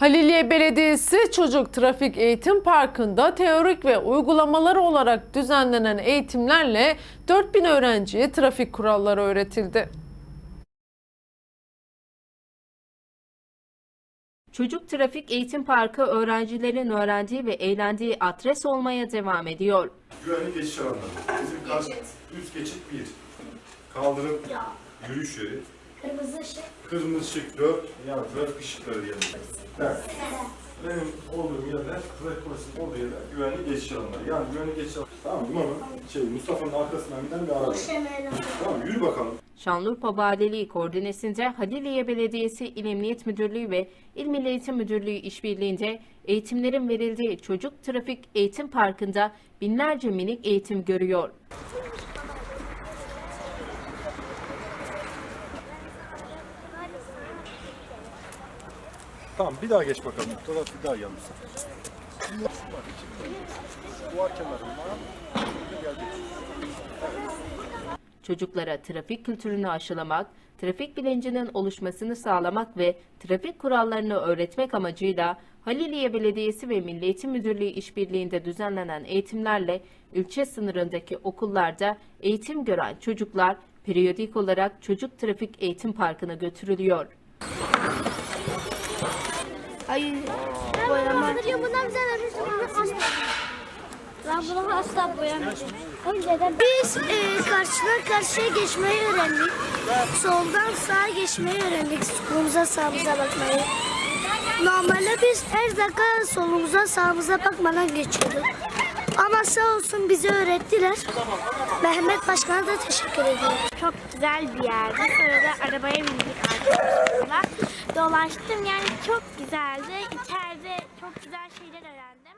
Haliliye Belediyesi Çocuk Trafik Eğitim Parkı'nda teorik ve uygulamalar olarak düzenlenen eğitimlerle 4000 öğrenciye trafik kuralları öğretildi. Çocuk Trafik Eğitim Parkı öğrencilerin öğrendiği ve eğlendiği adres olmaya devam ediyor. Güvenlik geçiş alanları. Bizim kar, üst geçit 1. Kaldırım yürüyüş yeri. Kırmızı ışık. Kırmızı ışık 4. Yani trafik ışıkları diyelim. Evet. Benim olduğum yerler, trafik polisinin olduğu yerler güvenlik geçiş alanları. Yani güvenlik geçiş alanları. Tamam mı? Şey, Mustafa'nın arkasından giden bir araba. Tamam yürü bakalım. Şanlıurfa Valiliği koordinesinde Haliliye Belediyesi İl Emniyet Müdürlüğü ve İl Milli Eğitim Müdürlüğü işbirliğinde eğitimlerin verildiği Çocuk Trafik Eğitim Parkı'nda binlerce minik eğitim görüyor. Tamam bir daha geç bakalım. Bu taraf bir daha yanlış. Duvar. Çocuklara trafik kültürünü aşılamak, trafik bilincinin oluşmasını sağlamak ve trafik kurallarını öğretmek amacıyla Haliliye Belediyesi ve Milli Eğitim Müdürlüğü işbirliğinde düzenlenen eğitimlerle ilçe sınırındaki okullarda eğitim gören çocuklar periyodik olarak Çocuk Trafik Eğitim Parkı'na götürülüyor. Hayır. Boyama. Ya bundan bize Ben bunu asla. Önceden biz e, karşıdan karşıya geçmeyi öğrendik. Soldan sağa geçmeyi öğrendik. Solumuza sağımıza bakmayı. Normalde biz her dakika solumuza sağımıza bakmadan geçiyorduk. Ama sağ olsun bize öğrettiler. Mehmet Başkan'a da teşekkür ediyorum. Çok güzel bir yerdi. Sonra da arabaya bindik arkadaşlarla. Dolaştım yani çok güzeldi. İçeride çok güzel şeyler öğrendim.